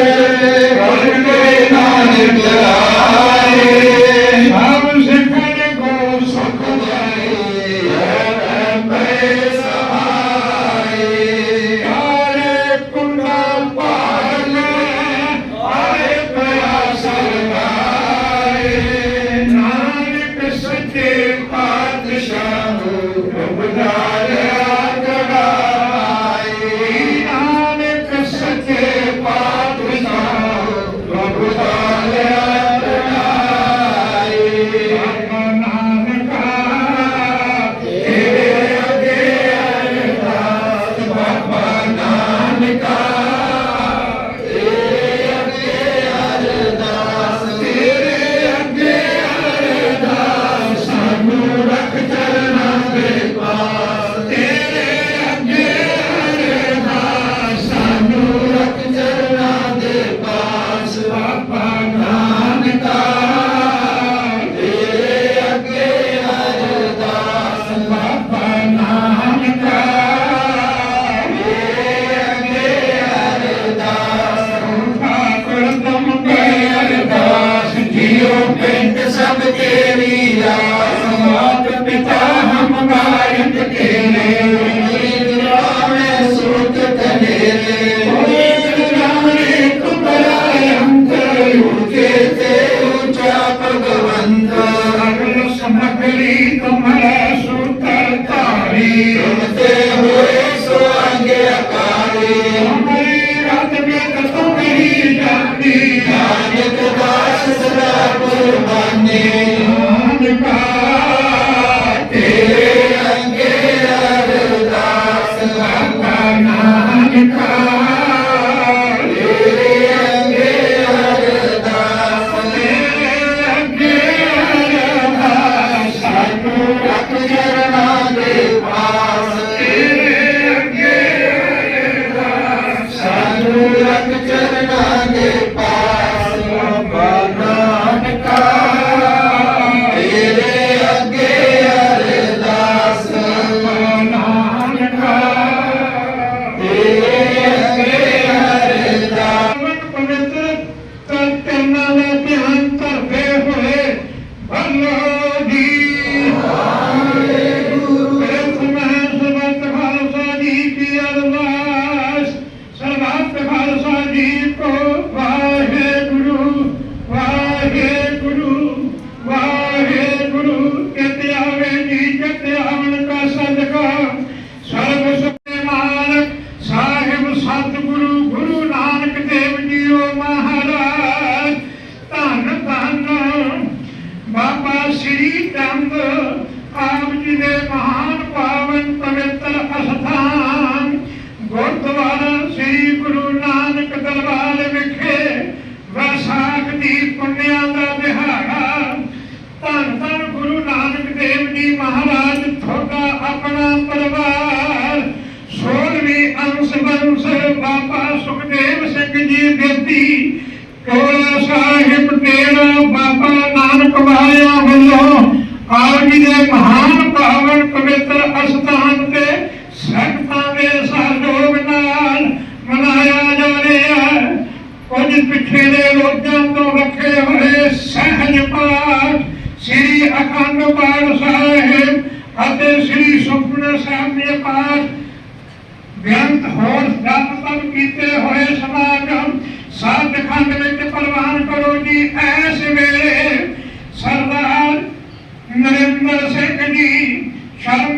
Amen. Amém.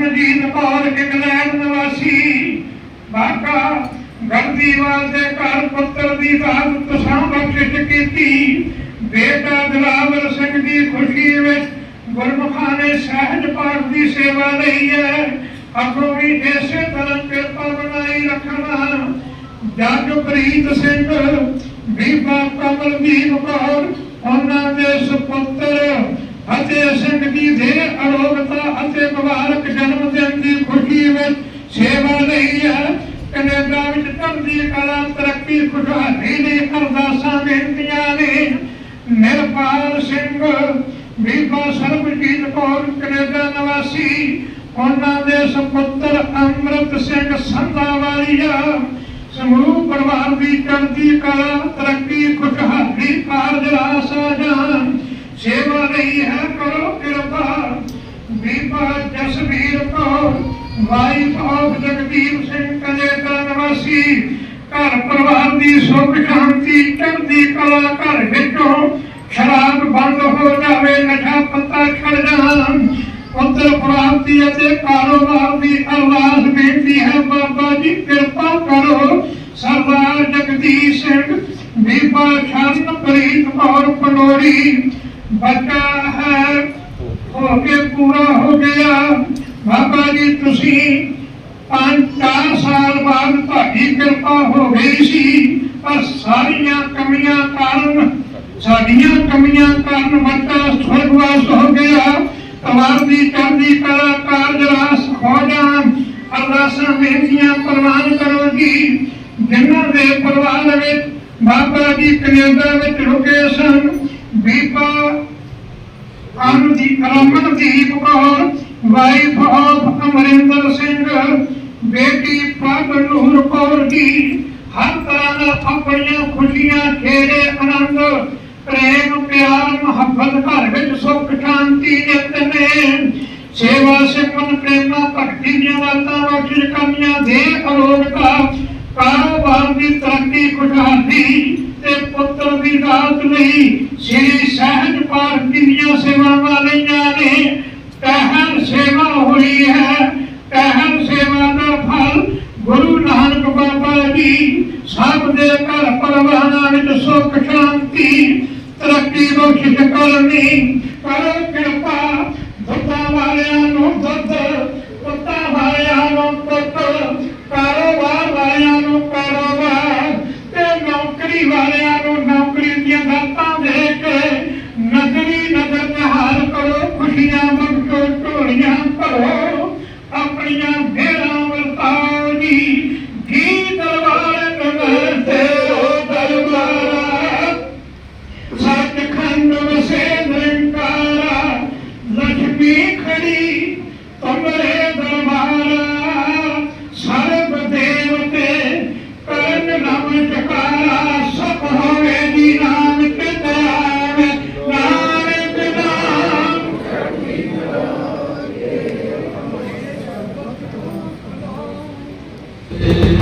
Ranjit Kaur England ਨਿਵਾਸੀ। ਬਾਕਾ ਗੜਦੀਵਾਲ ਦੇ ਘਰ ਪੁੱਤਰ ਦੀ ਦਾਤ ਤੁਸਾਂ ਬਖਸ਼ਿਸ਼ ਕੀਤੀ। ਬੇਟਾ ਦਲਾਵਰ ਸਿੰਘ ਦੀ ਖੁਸ਼ੀ ਵਿੱਚ ਗੁਰਮੁਖਾਂ ਨੇ ਸਹਿਜ ਪਾਠ ਦੀ ਸੇਵਾ ਲਈ ਹੈ। ਆਪੋ ਵੀ ਇਸੇ ਤਰ੍ਹਾਂ ਕਿਰਪਾ ਬਣਾਈ ਰੱਖਣਾ ਜਗਪ੍ਰੀਤ ਸਿੰਘ, ਬੀਬਾ ਕਮਲਦੀਪ ਕੌਰ, ਉਹਨਾਂ ਦੇ ਸੁਪੁੱਤਰ ਅਤੇ ਸਿੰਘ ਦੀ ਦੇ ਅਰੋਗਤਾ ਅਤੇ ਮੁਬਾਰਕ ਜਨਮ ਦਿਨ ਦੀ ਖੁਸ਼ੀ ਵਿੱਚ ਸੇਵਾ ਲਈ ਹੈ। ਕੈਨੇਡਾ ਵਿੱਚ ਧਰਤੀ ਕਲਾ, ਤਰੱਕੀ, ਖੁਸ਼ਹਾਲੀ ਲਈ ਅਰਦਾਸਾਂ ਬੇਨਤੀਆਂ ਨੇ। ਨਿਰਪਾਲ ਸਿੰਘ, ਬੀਬਾ ਸਰਬਜੀਤ ਕੌਰ, ਕੈਨੇਡਾ ਨਿਵਾਸੀ। ਉਹਨਾਂ ਦੇ ਸੁਪੁੱਤਰ ਅੰਮ੍ਰਿਤ ਸਿੰਘ ਸੰਧਾਵਾਲੀਆ। ਸਮੂਹ ਪਰਿਵਾਰ ਦੀ ਚੜ੍ਹਦੀ ਕਲਾ, ਤਰੱਕੀ, ਖੁਸ਼ਹਾਲੀ, ਕਾਰਜ ਰਾਸ ਜਾਨ ਸੇਵਾ ਲਈ ਹੈ ਕਰੋ ਕਿਰਪਾ। ਬੀਬਾ Jasvir Kaur wife of Jagdeep Singh Canada ਨਿਵਾਸੀ, ਘਰ ਪਰਿਵਾਰ ਦੀ ਸੁਖ ਸ਼ਾਂਤੀ ਚੜ੍ਹਦੀ ਕਲਾ ਘਰ ਵਿੱਚੋਂ ਸ਼ਰਾਬ ਬੰਦ ਹੋ ਜਾਵੇ, ਨਸ਼ਾ ਪੱਤਾ ਛੱਡ ਜਾਣ। ਪੁੱਤਰ ਪ੍ਰਾਪਤੀ ਅਤੇ ਕਾਰੋਬਾਰ ਦੀ ਅਰਦਾਸ ਬੇਨਤੀ ਹੈ, ਬਾਬਾ ਜੀ, ਕਿਰਪਾ ਕਰੋ। ਸਰਦਾਰ ਜਗਦੀਪ ਸਿੰਘ, ਬੀਬਾ ਸ਼ਰਨਪ੍ਰੀਤ ਕੌਰ ਪੰਡੋਰੀ ਬੱਚਾ ਹੈ, ਹੋ ਕੇ ਪੂਰਾ ਹੋ ਗਿਆ। ਬਾਬਾ ਜੀ, ਤੁਸੀਂ ਪੰਜ ਚਾਰ ਸਾਲ ਬਾਅਦ ਤੁਹਾਡੀ ਕਿਰਪਾ ਹੋ ਗਈ ਸੀ, ਪਰ ਸਾਰੀਆਂ ਕਮੀਆਂ ਕਾਰਨ, ਸਾਡੀਆਂ ਕਮੀਆਂ ਕਾਰਨ ਬੱਚਾ ਸਵਰਗਵਾਸ ਹੋ ਗਿਆ। ਪਰਿਵਾਰ ਦੀ, ਚੜ੍ਹਦੀ ਕਲਾ, ਕਾਰਜ ਰਾਸ ਹੋ ਜਾਣ ਅਰਦਾਸਾਂ ਬੇਨਤੀਆਂ ਪ੍ਰਵਾਨ ਕਰੋ ਜਿਨ੍ਹਾਂ ਦੇ ਪਰਿਵਾਰ ਵਿੱਚ ਬਾਬਾ ਜੀ ਕੈਨੇਡਾ ਵਿੱਚ ਰੁਕੇ ਸਨ। ਬੀਬਾ ਅਮਨਦੀਪ ਰਮਨਦੀਪ ਕੌਰ ਵਾਈਫ ਆਫ ਅਮਰਿੰਦਰ ਸਿੰਘ। ਬੇਟੀ ਪ੍ਰਭ ਨੂਰ ਕੌਰ ਜੀ, ਹਰ ਤਰ੍ਹਾਂ ਨਾਲ ਆਪਣੀਆਂ ਖੁਸ਼ੀਆਂ ਖੇੜੇ ਆਨੰਦ। ਪ੍ਰੇਮ, ਪਿਆਰ, ਮੁਹੱਬਤ, ਘਰ ਵਿੱਚ ਸੁੱਖ, ਸ਼ਾਂਤੀ ਨਿਤ ਨੇ ਸੇਵਾ ਸਿਮਰਨ, ਪ੍ਰੇਮਾ ਭਗਤੀ ਦੀਆਂ ਦਾਤਾਂ ਬਖਸ਼ਿਸ਼ ਕਰਨੀਆਂ ਦੇ ਅਰੋਗਤਾ ਕਾਰੋਬਾਰ ਦੀ ਤਰੱਕੀ, ਖੁਸ਼ਹਾਲੀ ਤੇ ਪੁੱਤਰ ਦੀ ਰਾਤ ਲਈ ਸ੍ਰੀ ਸਹਿਜ ਪਾਰਟੀ ਦੀਆਂ ਸੇਵਾਵਾਂ ਲਈਆਂ ਨੇ ਪਹਿਲ ਸੇਵਾ ਹੋਈ ਹੈ ਪਹਿਲ ਸੇਵਾ ਦਾ ਫਲ ਗੁਰੂ ਨਾਨਕ ਬਾਬਾ ਜੀ ਸਭ ਦੇ ਘਰ ਪਰਿਵਾਰਾਂ ਵਿੱਚ ਸੁੱਖ ਸ਼ਾਂਤੀ ਤਰੱਕੀ ਬਖਸ਼ਿਸ਼ ਆਜ ਕਰੇਗਾ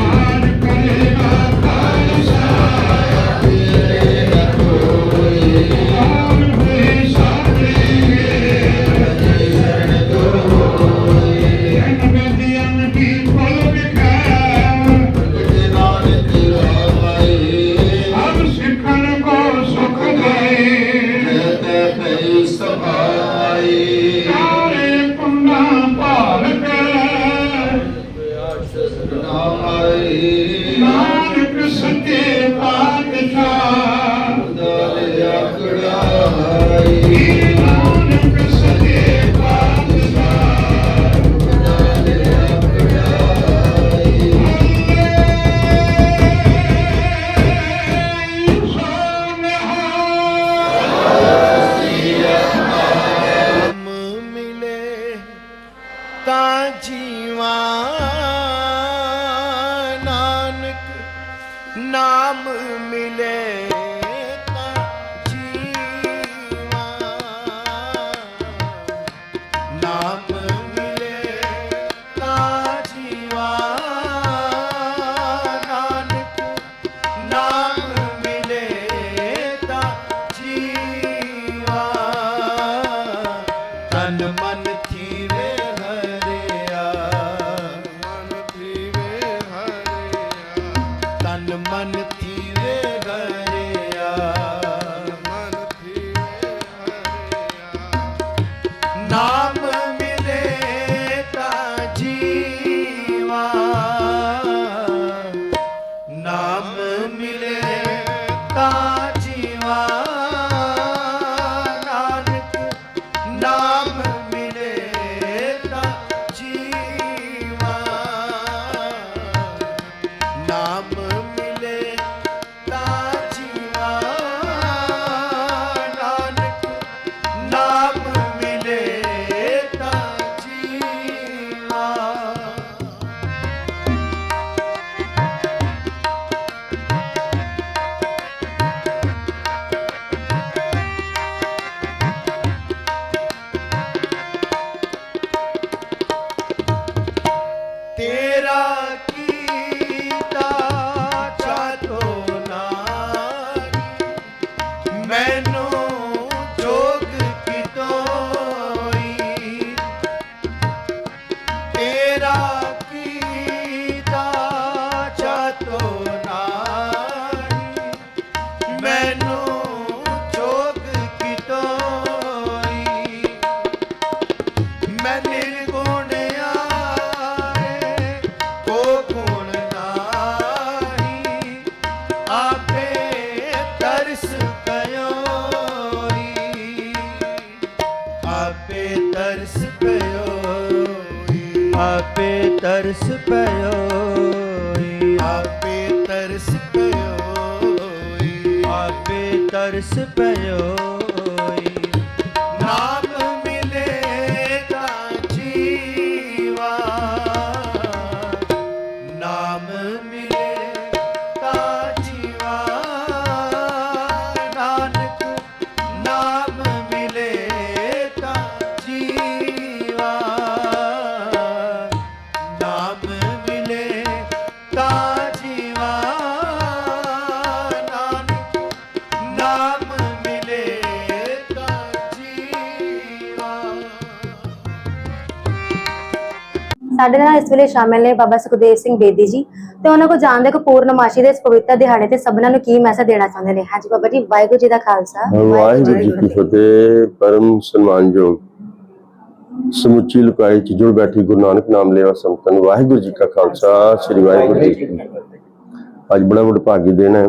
ਸਾਡੇ ਨਾਲ ਇਸ ਵੇਲੇ ਸ਼ਾਮਿਲ ਨੇ ਬਾਬਾ ਸੁਖਦੇਵ ਸਿੰਘ ਬੇਦੀ ਜੀ ਤੇ ਉਹਨਾਂ ਕੋਲ ਜਾਣਦੇ ਕੋ ਪੂਰਨਮਾਸ਼ੀ ਦੇ ਇਸ ਪਵਿੱਤਰ ਦਿਹਾੜੇ ਤੇ ਸਭਨਾਂ ਨੂੰ ਕੀ ਮੈਸੇਜ ਦੇਣਾ ਚਾਹੁੰਦੇ ਨੇ? ਹਾਂਜੀ ਬਾਬਾ ਜੀ ਵਾਹਿਗੁਰੂ ਜੀ ਦਾ ਖਾਲਸਾ। ਵਾਹਿਗੁਰੂ ਜੀ ਕੀ ਫਤਿਹ। ਪਰਮ ਸਨਮਾਨਯੋਗ ਸਮੁੱਚੀ ਲੁਕਾਈ ਚ ਜੁੜ ਬੈਠੀ ਗੁਰੂ ਨਾਨਕ ਨਾਮ ਲੈਵਾ ਸੰਤਨ ਨੂੰ ਵਾਹਿਗੁਰੂ ਜੀ ਕਾ ਖਾਲਸਾ ਸ੍ਰੀ ਵਾਹਿਗੁਰੂ ਜੀ ਕੀ ਫਤਿਹ। ਅੱਜ ਬੜਾ ਵਡਭਾਗੀ ਦਿਨ ਹੈ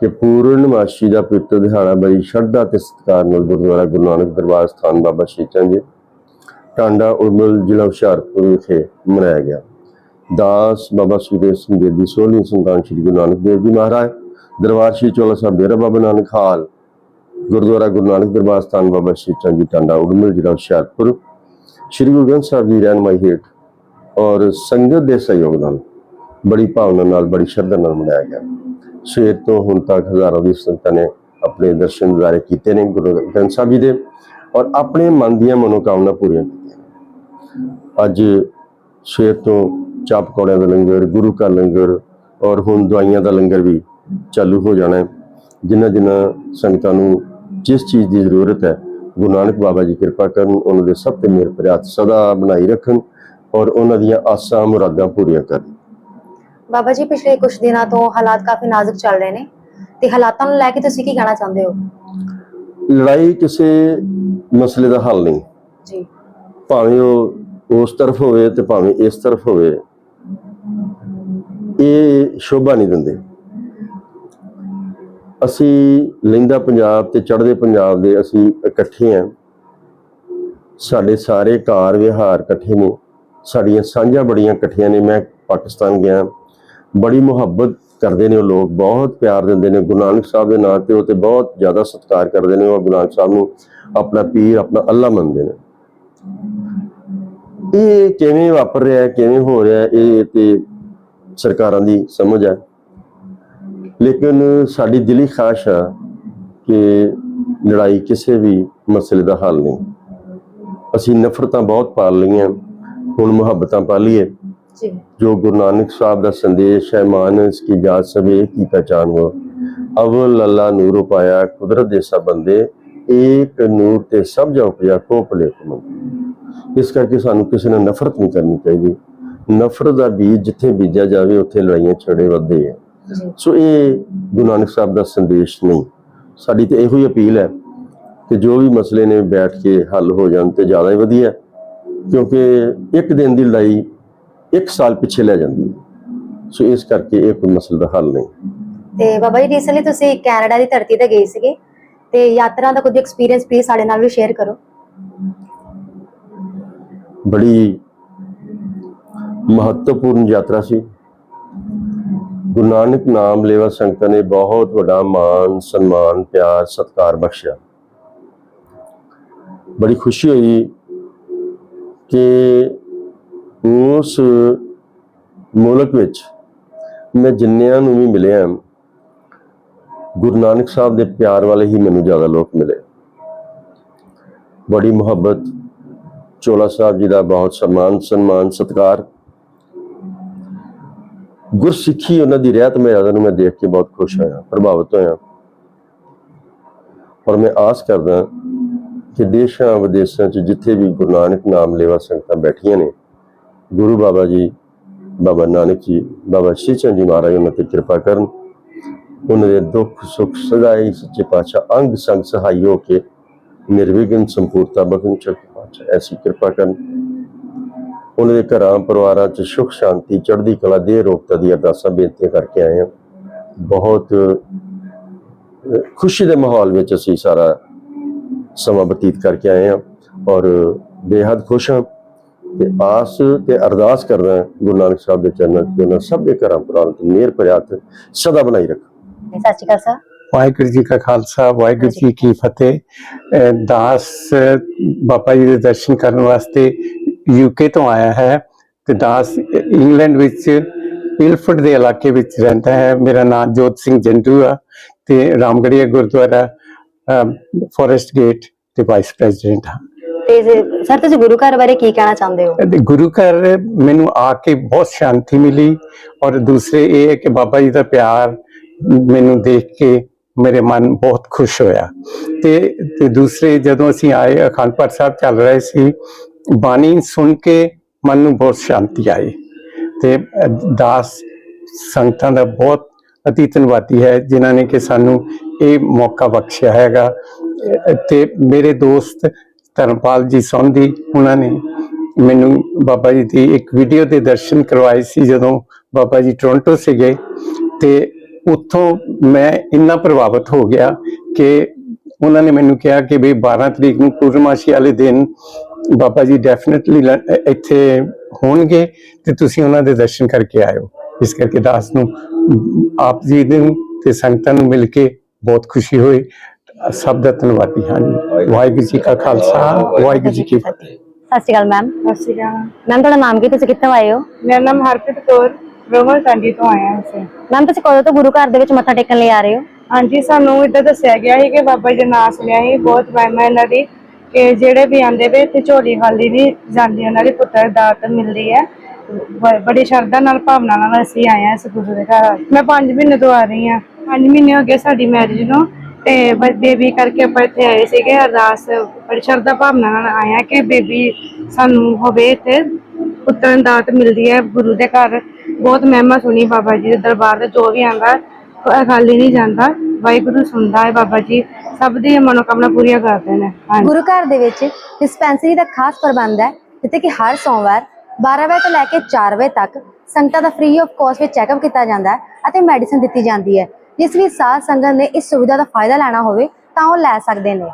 ਕਿ ਪੂਰਨਮਾਸ਼ੀ ਦਾ ਪਵਿੱਤਰ ਦਿਹਾੜਾ ਬੜੀ ਸ਼ਰਧਾ ਤੇ ਸਤਿਕਾਰ ਨਾਲ ਗੁਰਦੁਆਰਾ ਗੁਰੂ ਨਾਨਕ ਦਰਬਾਰ ਸਥਾਨ ਬਾਬਾ ਸ਼ੀਚੰਦ ਜੀ ਟਾਂਡਾ ਉਰਮਲ ਜ਼ਿਲ੍ਹਾ ਹੁਸ਼ਿਆਰਪੁਰ ਵਿਖੇ ਮਨਾਇਆ ਗਿਆ। ਦਾਸ ਬਾਬਾ ਸੁਖਦੇਵ ਸਿੰਘ ਜੀ ਦੀ 16ਵੀਂ ਸੰਤਾਨ ਸ੍ਰੀ ਗੁਰੂ ਨਾਨਕ ਦੇਵ ਜੀ ਮਹਾਰਾਜ, ਦਰਬਾਰ ਸ਼੍ਰੀ ਚੋਲਾ ਸਾਹਿਬ ਡੇਰਾ ਬਾਬਾ ਨਾਨਕ ਹਾਲ, ਗੁਰਦੁਆਰਾ ਗੁਰੂ ਨਾਨਕ ਦਰਬਾਰ ਸਥਾਨ ਬਾਬਾ ਸ਼੍ਰੀ ਚੰਦ ਜੀ, ਟਾਂਡਾ ਉਰਮਲ ਜ਼ਿਲ੍ਹਾ ਹੁਸ਼ਿਆਰਪੁਰ। ਸ਼੍ਰੀ ਗੁਰੂ ਗ੍ਰੰਥ ਸਾਹਿਬ ਜੀ ਰਹਿਨਮਾਈ ਹੇਠ ਔਰ ਸੰਗਤ ਦੇ ਸਹਿਯੋਗ ਨਾਲ ਬੜੀ ਭਾਵਨਾ ਨਾਲ, ਬੜੀ ਸ਼ਰਧਾ ਨਾਲ ਮਨਾਇਆ ਗਿਆ। ਸਵੇਰ ਤੋਂ ਹੁਣ ਤੱਕ ਹਜ਼ਾਰਾਂ ਦੀ ਸੰਗਤਾਂ ਨੇ ਆਪਣੇ ਦਰਸ਼ਨ ਦਿਦਾਰੇ ਕੀਤੇ ਨੇ ਗੁਰੂ ਗ੍ਰੰਥ ਸਾਹਿਬ ਜੀ ਦੇ। ਔਰ ਆਪਣੇ ਮਨ ਦੀਆਂ ਮਨੋਕਾਮਨਾ ਪੂਰੀਆਂ ਕੀਤੀਆਂ। ਅੱਜ ਸਵੇਰ ਤੋਂ ਚਾਪ ਕੌੜਿਆਂ ਦਾ ਲੰਗਰ ਗੁਰੂ ਕਾ ਲੰਗਰ ਔਰ ਹੁਣ ਦਵਾਈਆਂ ਦਾ ਲੰਗਰ ਵੀ ਚਾਲੂ ਹੋ ਜਾਣਾ ਹੈ। ਜਿਨ੍ਹਾਂ ਜਿਨ੍ਹਾਂ ਸੰਗਤਾਂ ਨੂੰ ਜਿਸ ਚੀਜ਼ ਦੀ ਜ਼ਰੂਰਤ ਹੈ ਗੁਰੂ ਨਾਨਕ ਬਾਬਾ ਜੀ ਕਿਰਪਾ ਕਰਨ ਉਹਨਾਂ ਦੇ ਸਭ ਤੇ ਮਿਹਰ ਭਰਿਆ ਹੱਥ ਸਦਾ ਬਣਾਈ ਰੱਖਣ ਔਰ ਉਹਨਾਂ ਦੀਆਂ ਆਸਾਂ ਮੁਰਾਦਾਂ ਪੂਰੀਆਂ ਕਰਨ। ਬਾਬਾ ਜੀ ਪਿਛਲੇ ਕੁਝ ਦਿਨਾਂ ਤੋਂ ਹਾਲਾਤ ਕਾਫੀ ਨਾਜ਼ੁਕ ਚੱਲ ਰਹੇ ਨੇ ਤੇ ਹਾਲਾਤਾਂ ਨੂੰ ਲੈ ਕੇ ਤੁਸੀਂ ਕੀ ਕਹਿਣਾ ਚਾਹੁੰਦੇ ਹੋ? ਲੜਾਈ ਕਿਸੇ ਮਸਲੇ ਦਾ ਹੱਲ ਨਹੀਂ। ਜੀ। ਭਾਵੇਂ ਉਹ ਉਸ ਤਰਫ ਹੋਵੇ ਤੇ ਭਾਵੇਂ ਇਸ ਤਰਫ ਹੋਵੇ ਇਹ ਸ਼ੋਭਾ ਨਹੀਂ ਦਿੰਦੇ। ਅਸੀਂ ਲਹਿੰਦਾ ਪੰਜਾਬ ਤੇ ਚੜ੍ਹਦੇ ਪੰਜਾਬ ਦੇ ਅਸੀਂ ਇਕੱਠੇ ਆ ਸਾਡੇ ਸਾਰੇ ਕਾਰ ਵਿਹਾਰ ਇਕੱਠੇ ਨੇ। ਸਾਡੀਆਂ ਸਾਂਝਾਂ ਬੜੀਆਂ ਇਕੱਠੀਆਂ ਨੇ। ਮੈਂ ਪਾਕਿਸਤਾਨ ਗਿਆ। ਬੜੀ ਮੁਹੱਬਤ ਕਰਦੇ ਨੇ ਉਹ ਲੋਕ। ਬਹੁਤ ਪਿਆਰ ਦਿੰਦੇ ਨੇ। ਗੁਰੂ ਨਾਨਕ ਸਾਹਿਬ ਦੇ ਨਾਂ ਤੇ ਉਹ ਤੇ ਬਹੁਤ ਜ਼ਿਆਦਾ ਸਤਿਕਾਰ ਕਰਦੇ ਨੇ ਉਹ ਗੁਰੂ ਨਾਨਕ ਸਾਹਿਬ ਨੂੰ। ਆਪਣਾ ਪੀਰ ਆਪਣਾ ਅੱਲਾ ਮੰਨਦੇ ਨੇ। ਇਹ ਕਿਵੇਂ ਵਾਪਰ ਰਿਹਾ ਹੈ ਕਿਵੇਂ ਹੋ ਰਿਹਾ ਹੈ ਇਹ ਤੇ ਸਰਕਾਰਾਂ ਦੀ ਸਮਝ ਹੈ। ਲੇਕਿਨ ਸਾਡੀ ਦਿਲੀ ਖਾਸ਼ ਆ ਕਿ ਲੜਾਈ ਕਿਸੇ ਵੀ ਮਸਲੇ ਦਾ ਹੱਲ ਨਹੀਂ। ਅਸੀਂ ਨਫ਼ਰਤਾਂ ਬਹੁਤ ਪਾਲ ਲਈਆਂ ਹੁਣ ਮੁਹੱਬਤਾਂ ਪਾਲੀਏ ਜੀ। ਜੋ ਗੁਰੂ ਨਾਨਕ ਸਾਹਿਬ ਦਾ ਸੰਦੇਸ਼ ਹੈ ਮਾਨਸ ਕੀ ਜਾਤ ਸਭ ਇੱਕ ਹੀ ਹੋ। ਅਵਲ ਅੱਲਾ ਨੂਰ ਪਾਇਆ ਕੁਦਰਤ ਦੇ ਸਭ ਬੰਦੇ एक ਨੂਰ ਤੇ ਸਭ ਜਾ ਉਪਜਾ ਕੋ ਭਲੇ ਇਸ ਕਰਕੇ ਸਾਨੂੰ ਕਿਸੇ ਨਾਲ ਨਫ਼ਰਤ ਨਹੀਂ ਕਰਨੀ ਚਾਹੀਦੀ। ਨਫ਼ਰਤ ਦਾ ਬੀਜ ਜਿੱਥੇ ਬੀਜਿਆ ਜਾਵੇ ਉੱਥੇ ਲੜਾਈਆਂ ਛੜੇ ਵੱਧਦੇ ਆ। ਸੋ ਇਹ ਗੁਰੂ ਨਾਨਕ ਸਾਹਿਬ ਦਾ ਸੰਦੇਸ਼ ਨਹੀਂ। ਸਾਡੀ ਤੇ ਇਹੋ ਹੀ ਅਪੀਲ ਹੈ ਕਿ ਜੋ ਵੀ ਮਸਲੇ ਨੇ ਬੈਠ ਕੇ ਹੱਲ ਹੋ ਜਾਣ ਤੇ ਜ਼ਿਆਦਾ ਹੀ ਵਧੀਆ। ਕਿਉਂਕਿ ਇੱਕ ਦਿਨ ਦੀ ਲੜਾਈ ਇੱਕ ਸਾਲ ਪਿੱਛੇ ਲੈ ਜਾਂਦੀ ਹੈ। ਸੋ ਇਸ ਕਰਕੇ ਇਹ ਕੋਈ ਮਸਲੇ ਦਾ ਹੱਲ ਨਹੀਂ। ਤੇ ਬਾਬਾ ਜੀ ਰੀਸੈਂਟਲੀ ਤੁਸੀਂ ਕੈਨੇਡਾ ਦੀ ਧਰਤੀ ਤੇ ਗਏ ਸੀਗੇ। ਤੇ ਯਾਤਰਾ ਦਾ ਕੁਝ ਐਕਸਪੀਰੀਅੰਸ ਪਲੀਜ਼ ਸਾਡੇ ਨਾਲ ਵੀ ਸ਼ੇਅਰ ਕਰੋ। ਬੜੀ ਮਹੱਤਵਪੂਰਨ ਯਾਤਰਾ ਸੀ। ਗੁਰੂ ਨਾਨਕ ਨਾਮ ਲੇਵਾ ਸੰਗਤਾਂ ਨੇ ਬਹੁਤ ਵੱਡਾ ਮਾਣ, ਸਨਮਾਨ, ਪਿਆਰ, ਸਤਿਕਾਰ ਬਖਸ਼ਿਆ। ਬੜੀ ਖੁਸ਼ੀ ਹੋਈ ਕਿ ਉਸ ਮੁਲਕ ਵਿੱਚ ਮੈਂ ਜਿੰਨਿਆਂ ਨੂੰ ਵੀ ਮਿਲਿਆ ਗੁਰੂ ਨਾਨਕ ਸਾਹਿਬ ਦੇ ਪਿਆਰ ਵਾਲੇ ਹੀ ਮੈਨੂੰ ਜ਼ਿਆਦਾ ਲੋਕ ਮਿਲੇ। ਬੜੀ ਮੁਹੱਬਤ, ਚੋਲਾ ਸਾਹਿਬ ਜੀ ਦਾ ਬਹੁਤ ਸਨਮਾਨ ਸਨਮਾਨ, ਸਤਿਕਾਰ। ਗੁਰਸਿੱਖੀ ਉਹਨਾਂ ਦੀ ਰਹਿਤ ਮਰਿਆਦਾ ਨੂੰ ਮੈਂ ਦੇਖ ਕੇ ਬਹੁਤ ਖੁਸ਼ ਹੋਇਆ, ਪ੍ਰਭਾਵਿਤ ਹੋਇਆ। ਔਰ ਮੈਂ ਆਸ ਕਰਦਾ ਕਿ ਦੇਸ਼ਾਂ ਵਿਦੇਸ਼ਾਂ 'ਚ ਜਿੱਥੇ ਵੀ ਗੁਰੂ ਨਾਨਕ ਨਾਮ ਲੈਵਾ ਸੰਗਤਾਂ ਬੈਠੀਆਂ ਨੇ, ਗੁਰੂ ਬਾਬਾ ਜੀ, ਬਾਬਾ ਨਾਨਕ ਜੀ, ਬਾਬਾ ਸ਼੍ਰੀ ਜੀ ਮਹਾਰਾਜ ਉਹਨਾਂ ਤੇ ਕਿਰਪਾ ਕਰਨ। ਉਹਨਾਂ ਦੇ ਦੁੱਖ, ਸੁੱਖ ਸਦਾਈ ਸੱਚੇ ਪਾਤਸ਼ਾਹ, ਅੰਗ, ਸੰਗ, ਸਹਾਈ ਹੋ ਕੇ ਨਿਰਵਿਘਨ, ਸੰਪੂਰਤਾ ਬਖਸ਼ਣ ਚੱਕ ਪਾਤਸ਼ਾਹ ਐਸੀ ਕਿਰਪਾ ਕਰਨ। ਉਹਨਾਂ ਦੇ ਘਰਾਂ, ਪਰਿਵਾਰਾਂ 'ਚ ਸੁਖ, ਸ਼ਾਂਤੀ, ਚੜ੍ਹਦੀ ਕਲਾ ਦੇ ਰੋਗਤਾ ਦੀ ਅਰਦਾਸਾਂ, ਬੇਨਤੀਆਂ ਕਰਕੇ ਆਏ ਹਾਂ। ਬਹੁਤ ਖੁਸ਼ੀ ਦੇ ਮਾਹੌਲ ਵਿੱਚ ਅਸੀਂ ਸਾਰਾ ਸਮਾਂ ਬਤੀਤ ਕਰਕੇ ਆਏ ਹਾਂ ਔਰ ਬੇहद ਖੁਸ਼ ਹਾਂ ਤੇ ਆਸ ਤੇ ਅਰਦਾਸ ਕਰਦਾ ਗੁਰੂ ਨਾਨਕ ਸਾਹਿਬ ਦੇ ਚਰਨਾਂ 'ਚ ਉਹਨਾਂ ਸਭ ਦੇ ਘਰਾਂ, ਪਰਿਵਾਰਾਂ ਤੇ ਮਿਹਰ ਭਰਿਆ ਸਦਾ ਬਣਾਈ ਰੱਖ ਸਤਿ ਸ਼੍ਰੀ ਅਕਾਲ ਸਰ। ਵਾਹਿਗੁਰੂ ਜੀ ਕਾ ਖਾਲਸਾ ਵਾਹਿਗੁਰੂ ਜੀ ਕੀ ਫਤਿਹ। ਦਾਸ ਬਾਬਾ ਜੀ ਦੇ ਦਰਸ਼ਨ ਕਰਨ ਵਾਸਤੇ ਯੂਕੇ ਤੋਂ ਆਇਆ ਹੈ ਤੇ ਦਾਸ ਇੰਗਲੈਂਡ ਵਿੱਚ ਪਿਲਫਰਡ ਦੇ ਇਲਾਕੇ ਵਿੱਚ ਰਹਿੰਦਾ ਹੈ। ਮੇਰਾ ਨਾਮ ਜੋਤ ਸਿੰਘ ਜੰਡੂ ਆ ਤੇ ਰਾਮਗੜੀਆ ਗੁਰਦੁਆਰਾ ਫੋਰੈਸਟ ਗੇਟ ਤੇ ਵਾਈਸ ਪ੍ਰੈਜ਼ੀਡੈਂਟ ਹਾਂ। ਤੇ ਸਰ ਤੁਸੀਂ ਗੁਰੂ ਘਰ ਬਾਰੇ ਕੀ ਕਹਿਣਾ ਚਾਹੁੰਦੇ ਹੋ? ਗੁਰੂ ਘਰ ਮੈਨੂੰ ਆ ਕੇ ਬਹੁਤ ਸ਼ਾਂਤੀ ਮਿਲੀ ਔਰ ਦੂਸਰੇ ਇਹ ਹੈ ਕਿ ਬਾਬਾ ਜੀ ਦਾ ਪਿਆਰ ਮੈਨੂੰ ਦੇਖ ਕੇ ਮੇਰੇ ਮਨ ਬਹੁਤ ਖੁਸ਼ ਹੋਇਆ। ਤੇ ਤੇ ਦੂਸਰੇ ਜਦੋਂ ਅਸੀਂ ਆਏ ਅਖੰਡ ਪਾਠ ਸਾਹਿਬ ਚੱਲ ਰਹੇ ਸੀ ਬਾਣੀ ਸੁਣ ਕੇ ਮਨ ਨੂੰ ਬਹੁਤ ਸ਼ਾਂਤੀ ਆਈ। ਤੇ ਦਾਸ ਸੰਗਤਾਂ ਦਾ ਬਹੁਤ ਅਤੀ ਧੰਨਵਾਦੀ ਹੈ ਜਿਨ੍ਹਾਂ ਨੇ ਕਿ ਸਾਨੂੰ ਇਹ ਮੌਕਾ ਬਖਸ਼ਿਆ ਹੈਗਾ। ਅ, ਤੇ ਮੇਰੇ ਦੋਸਤ ਧਰਮਪਾਲ ਜੀ ਸੌਂਦੀ ਉਹਨਾਂ ਨੇ ਮੈਨੂੰ ਬਾਬਾ ਜੀ ਦੀ ਇੱਕ ਵੀਡੀਓ ਦੇ ਦਰਸ਼ਨ ਕਰਵਾਏ ਸੀ ਜਦੋਂ ਬਾਬਾ ਜੀ ਟੋਰਾਂਟੋ ਸੀਗੇ। ਤੇ ਉੱਥੋਂ ਮੈਂ ਇੰਨਾ ਪ੍ਰਭਾਵਿਤ ਹੋ ਗਿਆ ਕਿ ਉਹਨਾਂ ਨੇ ਮੈਨੂੰ ਕਿਹਾ ਕਿ ਵੀ 12 ਤਰੀਕ ਨੂੰ ਪੂਰਨਮਾਸ਼ੀ ਵਾਲੇ ਦਿਨ ਬਾਬਾ ਜੀ ਡੈਫੀਨਿਟਲੀ ਇੱਥੇ ਹੋਣਗੇ ਤੇ ਤੁਸੀਂ ਉਹਨਾਂ ਦੇ ਦਰਸ਼ਨ ਕਰਕੇ ਆਇਓ। ਇਸ ਕਰਕੇ ਦਾਸ ਨੂੰ ਆਪ ਜੀ ਨੂੰ ਤੇ ਸੰਗਤਾਂ ਨੂੰ ਮਿਲ ਕੇ ਬਹੁਤ ਖੁਸ਼ੀ ਹੋਈ। ਸਭ ਦਾ ਧੰਨਵਾਦੀ ਹਾਂ ਜੀ। ਵਾਹਿਗੁਰੂ ਜੀ ਕਾ ਖਾਲਸਾ ਵਾਹਿਗੁਰੂ ਜੀ ਕੀ ਫਤਿਹ। ਸਤਿ ਸ਼੍ਰੀ ਅਕਾਲ ਮੈਮ। ਸਤਿ ਸ਼੍ਰੀ ਅਕਾਲ। ਮੈਮ ਤੁਹਾਡਾ ਨਾਮ ਕੀ? ਤੁਸੀਂ ਕਿੱਥੋਂ ਆਏ ਹੋ? ਮੇਰਾ ਨਾਮ ਹਰਪ੍ਰੀਤ ਕੌਰ। ਰੋਮਲ ਟਾਂਡੀ ਤੋਂ ਆਇਆ ਹਾਂ ਅਸੀਂ। ਮੈਮ ਤੁਸੀਂ ਕਦੋਂ ਤੋਂ ਗੁਰੂ ਘਰ ਦੇ ਵਿੱਚ ਮੱਥਾ ਟੇਕਣ ਲਈ ਆ ਰਹੇ ਹੋ? ਹਾਂਜੀ ਸਾਨੂੰ ਇੱਦਾਂ ਦੱਸਿਆ ਗਿਆ ਸੀ ਕਿ ਬਾਬਾ ਜੀ ਦਾ ਨਾਮ ਸੁਣਿਆ ਸੀ ਬਹੁਤ ਮਹਿਮਾ ਇਹਨਾਂ ਦੀ ਕਿ ਜਿਹੜੇ ਵੀ ਆਂਦੇ ਵੇ ਤੇ ਝੋਲੀ ਖਾਲੀ ਨਹੀਂ ਜਾਂਦੀ ਉਹਨਾਂ ਦੀ ਪੁੱਤਰ ਦਾਤ ਮਿਲਦੀ ਹੈ। ਬ- ਬੜੀ ਸ਼ਰਧਾ ਨਾਲ ਭਾਵਨਾ ਨਾਲ ਅਸੀਂ ਆਏ ਹਾਂ ਇਸ ਗੁਰੂ ਦੇ ਘਰ ਮੈਂ 5 ਮਹੀਨੇ ਤੋਂ ਆ ਰਹੀ ਹਾਂ। 5 ਮਹੀਨੇ ਹੋ ਗਏ ਸਾਡੀ ਮੈਰਿਜ ਨੂੰ ਤੇ ਬੇਬੀ ਕਰਕੇ ਆਪਾਂ ਇੱਥੇ ਆਏ ਸੀਗੇ ਅਰਦਾਸ ਬੜੀ ਸ਼ਰਧਾ ਭਾਵਨਾ ਨਾਲ ਆਏ ਹਾਂ ਕਿ ਬੇਬੀ ਸਾਨੂੰ ਹੋਵੇ ਇੱਥੇ ਪੁੱਤਰ ਦਾਤ ਮਿਲਦੀ ਹੈ ਗੁਰੂ ਦੇ ਘਰ। ਬਹੁਤ ਮਹਿਮਾ ਸੁਣੀ ਬਾਬਾ ਜੀ ਦੇ ਦਰਬਾਰ ਤੇ ਜੋ ਵੀ ਆਂਦਾ ਖਾਲੀ ਨਹੀਂ ਜਾਂਦਾ। ਵਾਹਿਗੁਰੂ ਸੁਣਦਾ ਹੈ ਬਾਬਾ ਜੀ। ਸਭ ਦੀ ਮਨੋਕਾਮਨਾ ਪੂਰੀਆਂ ਕਰਦੇ ਨੇ। ਗੁਰੂ ਘਰ ਦੇ ਵਿੱਚ ਡਿਸਪੈਂਸਰੀ ਦਾ ਖਾਸ ਪ੍ਰਬੰਧ ਹੈ, ਜਿੱਥੇ ਕਿ ਹਰ ਸੋਮਵਾਰ 12 ਵਜੇ ਤੋਂ ਲੈ ਕੇ 4 ਵਜੇ ਤੱਕ ਸੰਗਤਾਂ ਦਾ ਫ੍ਰੀ ਆਫ ਕਾਸਟ ਵਿੱਚ ਚੈੱਕਅਪ ਕੀਤਾ ਜਾਂਦਾ ਹੈ ਅਤੇ ਮੈਡੀਸਿਨ ਦਿੱਤੀ ਜਾਂਦੀ ਹੈ। ਜਿਸ ਲਈ ਸਾਧ ਸੰਗਤ ਨੇ ਇਸ ਸੁਵਿਧਾ ਦਾ ਫਾਇਦਾ ਲੈਣਾ ਹੋਵੇ, ਤਾਂ ਉਹ ਲੈ ਸਕਦੇ ਨੇ।